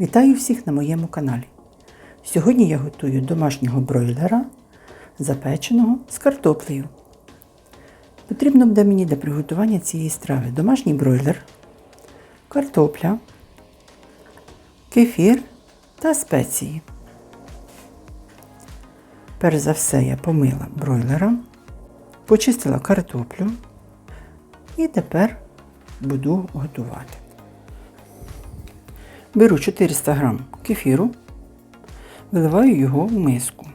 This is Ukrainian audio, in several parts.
Вітаю всіх на моєму каналі. Сьогодні я готую домашнього бройлера, запеченого з картоплею. Потрібно буде мені для приготування цієї страви домашній бройлер, картопля, кефір та спеції. Перш за все я помила бройлера, почистила картоплю і тепер буду готувати. Беру 400 г кефіру, виливаю його в миску.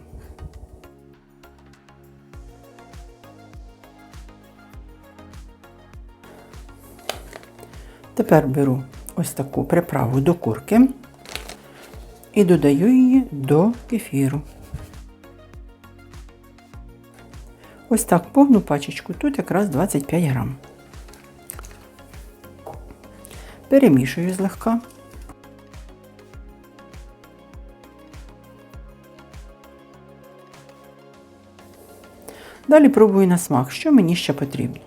Тепер беру ось таку приправу до курки і додаю її до кефіру. Ось так повну пачечку, тут якраз 25 грам. Перемішую злегка. Далі пробую на смак, що мені ще потрібно.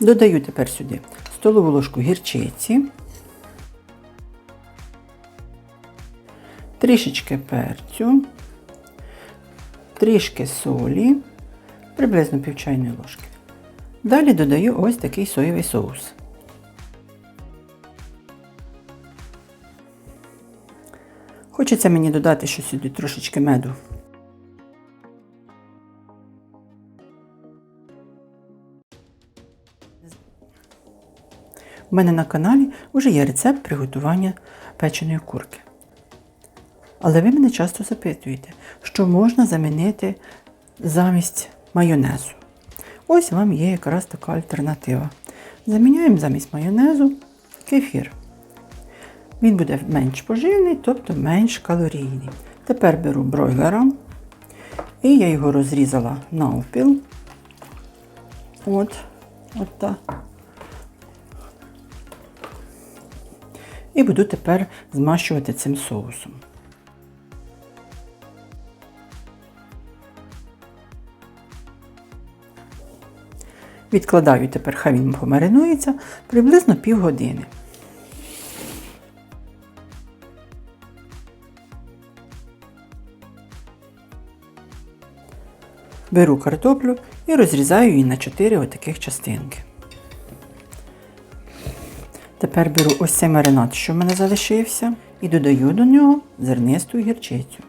Додаю тепер сюди столову ложку гірчиці, трішечки перцю, трішки солі, приблизно пів чайної ложки. Далі додаю ось такий соєвий соус. Хочеться мені додати ще сюди трошечки меду. У мене на каналі вже є рецепт приготування печеної курки. Але ви мене часто запитуєте, що можна замінити замість майонезу. Ось вам є якраз така альтернатива. Заміняємо замість майонезу кефір. Він буде менш поживний, тобто менш калорійний. Тепер беру бройлера і я його розрізала навпіл. От, от так. І буду тепер змащувати цим соусом. Відкладаю тепер, хай він помаринується приблизно півгодини. Беру картоплю і розрізаю її на 4 отаких частинки. Тепер беру ось цей маринад, що в мене залишився, і додаю до нього зернисту гірчицю.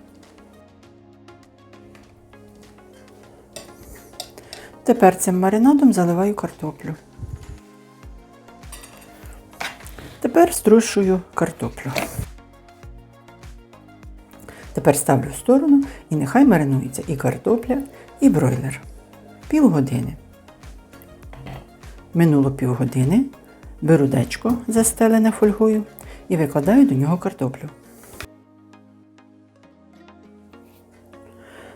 Тепер цим маринадом заливаю картоплю. Тепер струшую картоплю. Тепер ставлю в сторону і нехай маринується і картопля, і бройлер. Півгодини. Минуло півгодини. Беру дечко, застелене фольгою, і викладаю до нього картоплю.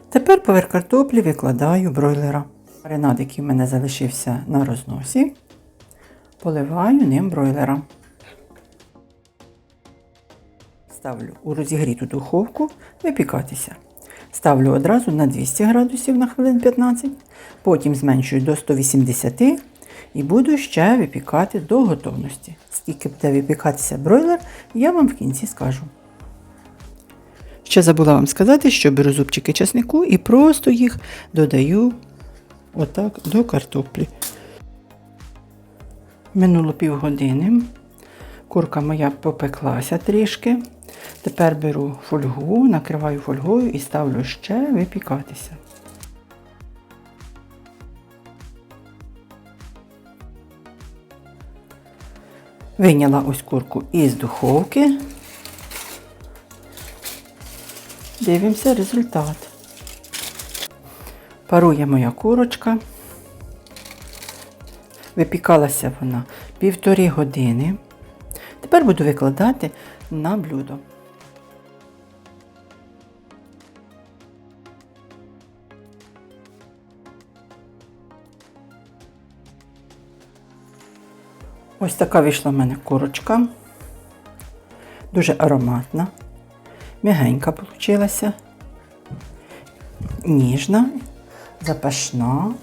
Тепер поверх картоплі викладаю бройлера. Маринад, який в мене залишився на розносі, поливаю ним бройлера. Ставлю у розігріту духовку випікатися. Ставлю одразу на 200 градусів на хвилин 15, потім зменшую до 180 і буду ще випікати до готовності. Скільки буде випікатися бройлер, я вам в кінці скажу. Ще забула вам сказати, що беру зубчики часнику і просто їх додаю отак до картоплі. Минуло півгодини. Курка моя попеклася трішки. Тепер беру фольгу, накриваю фольгою і ставлю ще випікатися. Вийняла ось курку із духовки. Дивимося результат. Парує моя курочка. Випікалася вона півтори години. Тепер буду викладати на блюдо. Ось така вийшла в мене курочка. Дуже ароматна, м'ягенька вийшла, ніжна, запашна.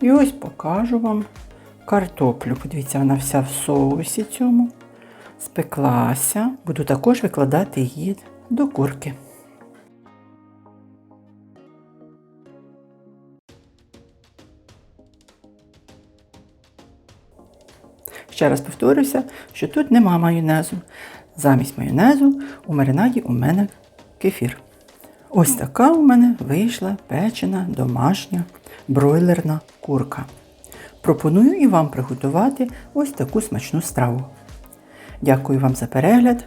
І ось покажу вам картоплю. Подивіться, вона вся в соусі цьому. Спеклася. Буду також викладати її до курки. Ще раз повторюся, що тут нема майонезу. Замість майонезу у маринаді у мене кефір. Ось така у мене вийшла печена домашня бройлерна курка. Пропоную і вам приготувати ось таку смачну страву. Дякую вам за перегляд.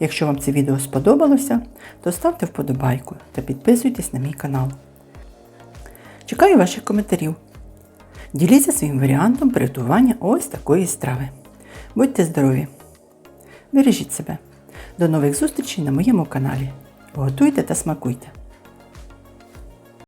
Якщо вам це відео сподобалося, то ставте вподобайку та підписуйтесь на мій канал. Чекаю ваших коментарів. Діліться своїм варіантом приготування ось такої страви. Будьте здорові! Бережіть себе! До нових зустрічей на моєму каналі. Готуйте та смакуйте!